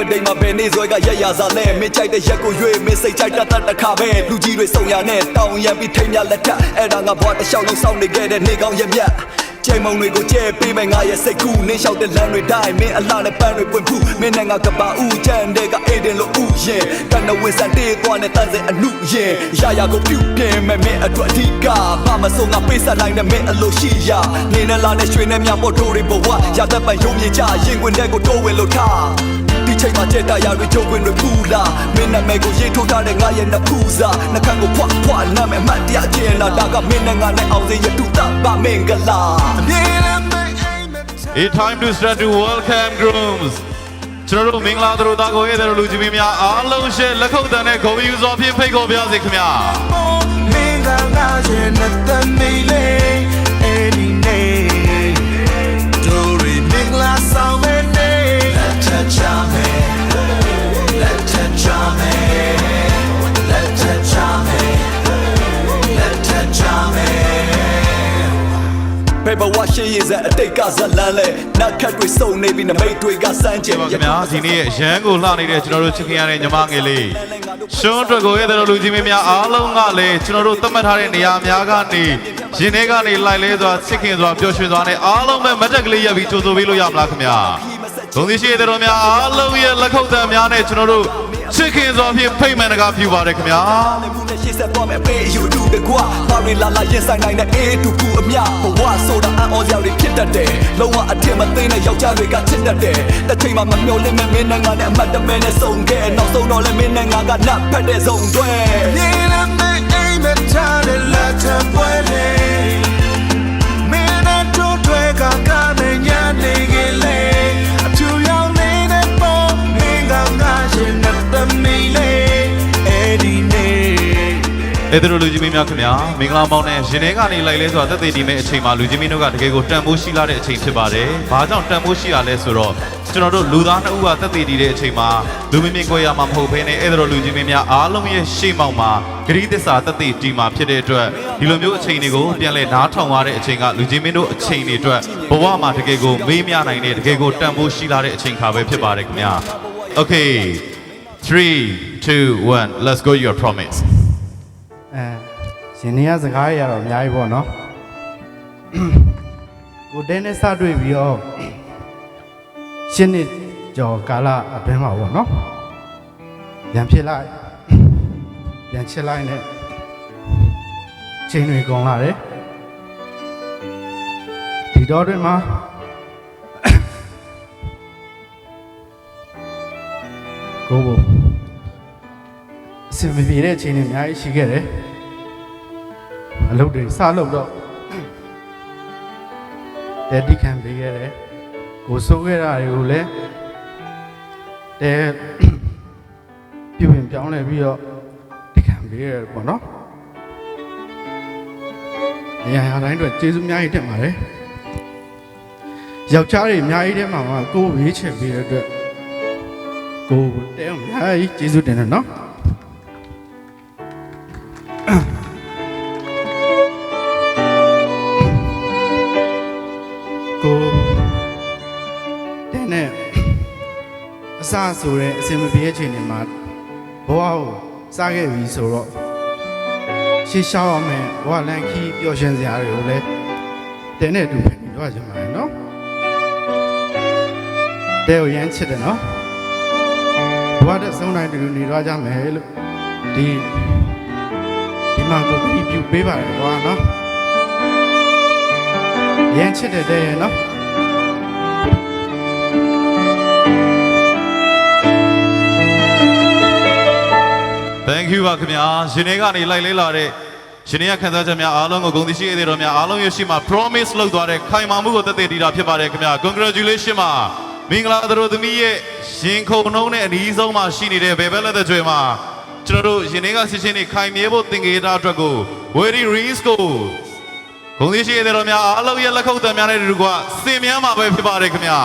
ကတိန်မှာဘယ်နေ့ဇွဲကရက်ရစားလဲမင်းကြိုက်တဲ့ရက်ကိုရွေးမင်းစိတ်ကြိုက်တတ်တတ်တစ်ခါပဲလူကြီးတွေစုံရနဲ့တောင်းရံပြီးထိမ်းမြလက်ထက်အဲ့ဒါငါဘွားတစ်လျှောက်လုံးစောင့်နေခဲ့တဲ့နေကောင်းရက်မြတ်ချိန်မုံတွေကိုကျဲပေးမယ်ငါရဲ့စိတ်ကူးနင်းလျှောက်တဲ့လမ်းတွေတိုင်းမင်းအလှနဲ့ပန်းတွေပွင့်ဖူးမင်းနဲ့ငါကပါဦးချမ်းတဲ့ကအေးတယ်လို့ဥယင်တန်နဝင်းစံတေးသွားနဲ့တန်စင်အနုရင်ရရကိုပြုတ်ပြင်းမယ်မင်းအတွက်အဓိကဘာမဆုံးငါပေးဆက်လိုက်တဲ့မင်းအလိုရှိရနေနဲ့လာနဲ့ရွှေနဲ့မြပေါ်တို့တွေဘဝရတဲ့ပံယုံမြင်ကြရင်ခွင်တဲ့ကိုတိုးဝင်လို့ထားဒီ ချိန်မှာချက်တရားတွေချုပ်ဝင်တွေပူလာမင်းနာမည်ကိုရေးထိုးထားတဲ့ငါရဲ့နှစ်ဖူးစာနှခမ်းကိုဖွာဖွာနာမည်အမှတ်တရကျင်လာဒါကမင်းနဲ့ငါနဲ့အောင်စင်ရတူတာပါမင်္ဂလာအမြဲတမ်းမင်းအိမ်မက် It's time to start to welcome grooms ကျွန်တော်တို့မင်္ဂလာတို့တာကိုရဲ့တဲ့လူကြီးမင်းများအားလုံးရှေ့လက်ခုပ်တန်တဲ့ဂုဏ်ယူစွာဖြင့်ဖိတ်ခေါ်ပါရစေခင်ဗျာ ဘယ်ဘဝရှိရစေအတိတ်ကဇလန်းလဲနတ်ခတ်တွေစုံနေပြီနမိတ်တွေကစမ်းကျင်ပါခင်ဗျာဒီနေ့ရန်ကိုလှနေတဲ့ကျွန်တော်တို့ချစ်ခင်ရတဲ့ညီမငယ်လေးရှွန်းအတွက်ကိုရဲ့တဲ့လူကြီးမင်းများအားလုံးကလည်းကျွန်တော်တို့သတ်မှတ်ထားတဲ့နေရာများကနေရင်ထဲကနေလိုက်လဲစွာချစ်ခင်စွာပျော်ရွှင်စွာနဲ့အားလုံးပဲမတ်တက်ကလေးရပ်ပြီးကြိုဆိုပေးလို့ရမလားခင်ဗျာဂုဏ်ရှိတဲ့တော်များအားလုံးရဲ့လက်ခုပ်တံများနဲ့ကျွန်တော်တို့ ချစ်ခင်စွာဖြင့်ဖိတ်မှန်တကားပြုပါတယ်ခင်ဗျာလည်းဘူးနဲ့ရှေ့ဆက်သွားမယ်ပေးယူတူတကွာပါရီလာလာရင်ဆိုင်နိုင်တဲ့အေးတူကူအမြဘဝဆိုတာအံ့ဩစရာတွေဖြစ်တတ်တယ်လုံးဝအထင်မသိတဲ့ယောက်ျားတွေကချစ်တတ်တယ်တစ်ချိန်မှမမျှော်လင့်မဲ့မင်းနဲ့ငါနဲ့အမှတ်တမဲနဲ့စုံခဲ့နောက်ဆုံးတော့လည်းမင်းနဲ့ငါကနတ်ဖက်တဲ့စုံတွဲနေလည်းမအိမ်မထားတဲ့လ အဲ့ဒါလိုလူကြီးမင်းများခင်ဗျာမင်္ဂလာမောင်းနဲ့ရင်ထဲကနေလိုက်လဲဆိုတာသက်သေဒီမဲ့အချိန်မှာလူကြီးမင်းတို့ကတကယ်ကိုတန်ဖိုးရှိလာတဲ့အချိန်ဖြစ်ပါတယ်။ဘာကြောင့်တန်ဖိုးရှိရလဲဆိုတော့ကျွန်တော်တို့လူသားနှစ်ဦးကသက်သေဒီတဲ့အချိန်မှာလူမင်းမင်းကိုရမှာမဟုတ်ဘဲနဲ့အဲ့ဒါလိုလူကြီးမင်းများအားလုံးရဲ့ရှေ့မှောက်မှာဂရိသစ္စာသက်သေဒီမှာဖြစ်တဲ့အတွက်ဒီလိုမျိုးအချိန်တွေကိုပြန်လဲနားထောင်ရတဲ့အချိန်ကလူကြီးမင်းတို့အချိန်တွေအတွက်ဘဝမှာတကယ်ကိုမေးမြနိုင်တဲ့တကယ်ကိုတန်ဖိုးရှိလာတဲ့အချိန်ခါပဲဖြစ်ပါတယ်ခင်ဗျာ။ Okay 3 2 1 let's go your promise အဲရှင်နေရစကားရတော့အများကြီးပေါ့နော်ကိုတဲနဲ့စတွေ့ပြီးတော့ရှင်းနှစ်ကျော်ကာလအတွင်းမှာပေါ့နော်ပြန်ဖြစ်လိုက်ပြန်ချစ်လိုက်နဲ့ချိန်တွေကုန်လာတယ်ဒီတော့တွင်မှာကိုဘို အစင်မပြေတဲ့ချိန်တွေအများကြီးရှိခဲ့တယ်အလုပ်တွေစလုပ်တော့တက်တိခံပေးခဲ့တယ်ကိုစိုးခဲ့တာတွေကိုလည်းတဲပြုပြင်ပြောင်းလဲပြီးတော့တိခံပေးရတယ်ပေါ့နော်အရာရာတိုင်းအတွက်ကျေးဇူးအများကြီးတင်ပါတယ်ယောက်ျားတွေအများကြီးထဲမှာမှကိုယ်ဝေးချင်ပေးတဲ့အတွက်ကိုယ်တဲအများကြီးကျေးဇူးတင်တယ်နော် တဲ့နဲ့အစဆိုတဲ့အစင်မပြေတဲ့အချိန်တွေမှာဘဝကိုစားခဲ့ပြီဆိုတော့ရှေ့ရှောက်အောင်မယ်ဘဝလန်ခီးပျော်ရွှင်စရာတွေကိုလည်းတဲ့နဲ့အတူပဲနေတော့ကြမှာလေနော်တဲ့ကိုရမ်းချစ်တယ်နော်ဘဝတဲ့ဆုံးတိုင်းတူတူနေတော့ကြမယ်လို့ဒီဒီမှာကိုပြီးပြုပေးပါတယ်ကွာနော်ရမ်းချစ်တဲ့တဲ့ရဲ့နော် Thank you ပါခင်ဗျာရှင်တွေကနေလိုက်လဲလာတဲ့ရှင်တွေကခံစားချက်များအားလုံးကိုဂုဏ်သိရှိရတဲ့တော်များအားလုံးရဲ့ရှိမှာ promise လုပ်သွားတဲ့ခိုင်မာမှုကိုသက်သေတည်တာဖြစ်ပါတယ်ခင်ဗျာ congratulation ပါမင်္ဂလာသတို့သမီးရဲ့ရင်ခုန်နှုံးနဲ့အနီးဆုံးမှာရှိနေတဲ့ဘယ်ဘက်လက်သက်ကျွေမှာကျွန်တော်တို့ရှင်တွေကဆစ်ချင်းတွေခိုင်မြဲဖို့သင်္ကေတအတွက်ကို very risk ကိုဂုဏ်သိရှိရတဲ့တော်များအားလုံးရဲ့လက်ခုပ်တံများနဲ့တူကစင်မြန်းမှာပဲဖြစ်ပါတယ်ခင်ဗျာ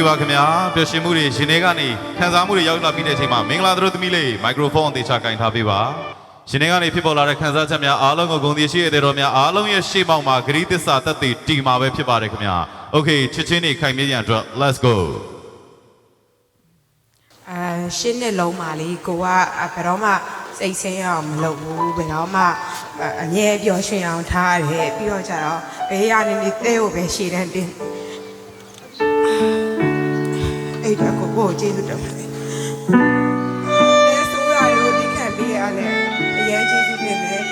Thank you ပါခင်ဗျာပျော်ရွှင်မှုတွေရှင်တွေကနေခံစားမှုတွေရောက်လာပြီးတဲ့အချိန်မှာမင်္ဂလာတို့သမီးလေးမိုက်ခရိုဖုန်းအသေးချကင်ထားပေးပါရှင်တွေကနေဖြစ်ပေါ်လာတဲ့ခံစားချက်များအားလုံးကိုဂုဏ်သိရှိရတဲ့တော်များအားလုံးရဲ့ရှေ့မောက်မှာဂရီးသစ္စာသက်သေတီမှာပဲဖြစ်ပါတယ်ခင်ဗျာ Okay ချစ်ချင်းတွေခိုင်မြဲရန်အတွက် let's go အဲရှင်းနှစ်လုံးပါလေကိုကဘယ်တော့မှစိတ်ဆင်းရအောင်မလုပ်ဘူးဘယ်တော့မှအငြဲပျော်ရွှင်အောင်ထားရတယ်ပြီးတော့ကျတော့ဘေးရနေနေတဲကိုပဲရှည်တန်းတင် ကိုကိုကျေးဇူးတင်ပါတယ်အဲဆိုရလို့ဒီခံပေးရတယ်အရင်ကျေးဇူးတင်တယ်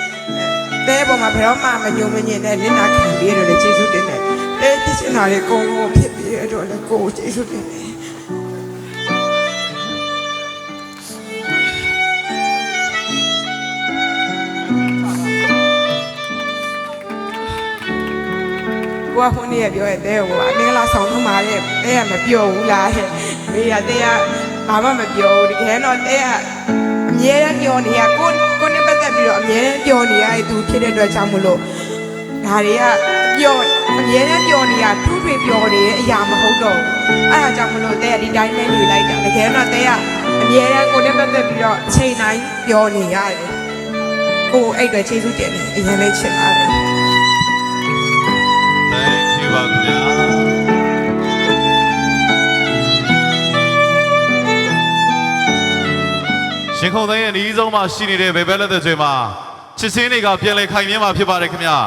တဲပေါ်မှာဘယ်တော့မှမညုံမညင်တဲ့လင်းနာခံပေးရတယ်ကျေးဇူးတင်တယ်တဲသိချင်တာလေးကိုလုံးဖြစ်ပြီးရတော့လေကိုကျေးဇူးတင်တယ်ကိုကခုနေ့ရပြောရဲ့တဲကိုအမင်္ဂလာဆောင်လို့มาတဲ့တဲကမပြောဘူးလားဟဲ့ မေးရတဲကဘာမှမပြောဘူးတကယ်တော့တဲကအမြဲတမ်းပြောနေရကိုကိုနဲ့ပတ်သက်ပြီးတော့အမြဲတမ်းပြောနေရတဲ့သူဖြစ်တဲ့အတွက်ကြောင့်မလို့ဒါတွေကပြောအမြဲတမ်းပြောနေရထူးထွေပြောနေတဲ့အရာမဟုတ်တော့ဘူးအဲဒါကြောင့်မလို့တဲကဒီတိုင်းနဲ့နေလိုက်တာတကယ်တော့တဲကအမြဲတမ်းကိုနဲ့ပတ်သက်ပြီးတော့အချိန်တိုင်းပြောနေရတယ်ကိုအဲ့အတွက်ကျေးဇူးတင်တယ်အရင်လေးချစ်ပါတယ် Thank you ပါခင်ဗျာ ရှင်ခုံသိန်းရဲ့အနီးဆုံးမှာရှိနေတဲ့ဘေဘဲလက်သက်ကျွေးမှာချစ်စင်းတွေကပြန်လဲခိုင်မြဲမှာဖြစ်ပါတယ်ခင်ဗျာ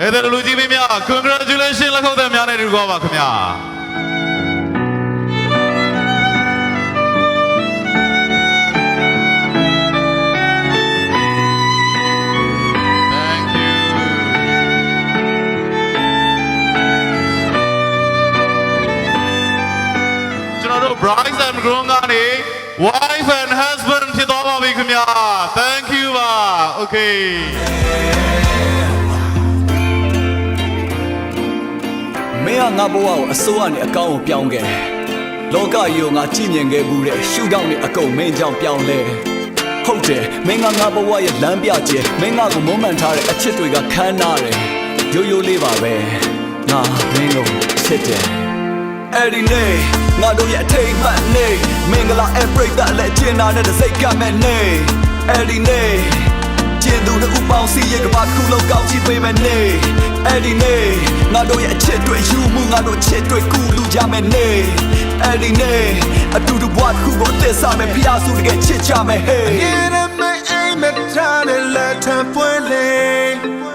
အဲ့ဒါလူကြီးမင်းများ congratulations လက်ခုပ်သက်များနဲ့တူကောပါခင်ဗျာ Thank you ကျွန်တော်တို့ Bryce and Groom ကနေ wife and husband ဖြစ်သွား ပါပြီခင်ဗျာ Thank you ပါ Okay မင်းကငါဘဝကိုအစိုးရနဲ့အကောင်းကိုပြောင်းခဲ့တယ်လောကကြီးကိုငါကြည်မြင်ခဲ့ဘူးတဲ့ရှူတောင်းနဲ့အကုန်မင်းကြောင့်ပြောင်းလဲတယ်ဟုတ်တယ်မင်းကငါဘဝရဲ့လမ်းပြကျဲမင်းငါကိုမုန်းမှန်ထားတဲ့အချစ်တွေကခမ်းနားတယ်ရိုးရိုးလေးပါပဲငါမင်းကိုချစ်တယ် အဲ့ဒီနေ့ငါတို့ရဲ့အထိတ်မှတ်နေ့မင်္ဂလာအပရိသတ်လက်ကျင်နာတဲ့စိတ်ကမဲ့နေ့အဲ့ဒီနေ့ကျင်သူတို့ဥပေါင်းစီရဲ့ကဘာတစ်ခုလုံးကောင်းချီးပေးမဲ့နေ့အဲ့ဒီနေ့ငါတို့ရဲ့အချစ်တွေယူမှုငါတို့ချစ်တွေကူလူကြမဲ့နေ့အဲ့ဒီနေ့အတူတူဘဝတစ်ခုကိုတက်ဆမဲ့ဖျားဆူတကယ်ချစ်ကြမဲ့ hey အရင်မဲ့အိမ်မဲ့ထားတဲ့လက်ထပ်ပွဲလေး